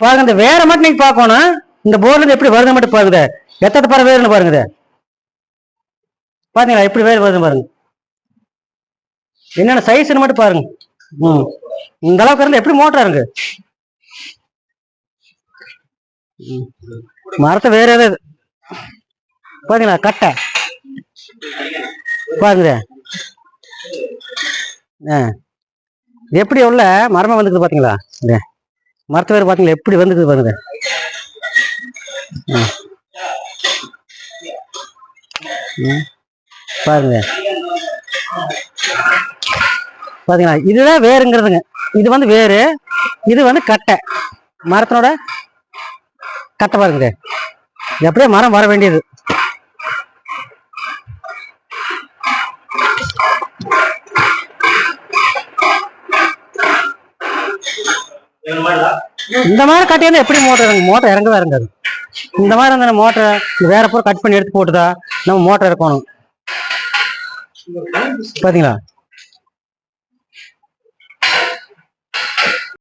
பாருங்க இந்த வேற மட்டும் நீங்க பார்க்கணும். இந்த போர்ல இருந்து எப்படி வருது மட்டும் பாருங்க. எத்தனை பறவை வேறுன்னு பாருங்க. பாத்தீங்களா எப்படி வேறு வருது பாருங்க. என்னென்ன சைஸ்னு மட்டும் பாருங்க. ம். இந்த அளவுக்கு இருந்தா எப்படி மோட்டரா இருக்கு? மரத்தை வேற ஏதாவது பாத்தீங்களா கட்டை. பாருங்க. ஆ. எப்படி உள்ள மரமா வந்துக்குது பாத்தீங்களா? இந்த மரத்து வேறு பாத்தீங்களா எப்படி வந்துக்குது பாருங்க. பாருங்க. பாத்தீங்களா? இதுதான் வேருங்கிறதுங்க. இது வந்து வேரு. இது வந்து கட்டை. மரத்தினோட கட்டை பாருங்க. எப்படியே மரம் வர வேண்டியது. இந்த மாதிரி கட்டி வந்து எப்படி மோட்டர் இறங்கும்? மோட்டர் இறங்கவே இறங்காது. இந்த மாதிரி அந்த மோட்டரை வேற பூரா கட் பண்ணி எடுத்து போட்டுதா நம்ம மோட்டர் இறக்கணும். பாத்தீங்களா?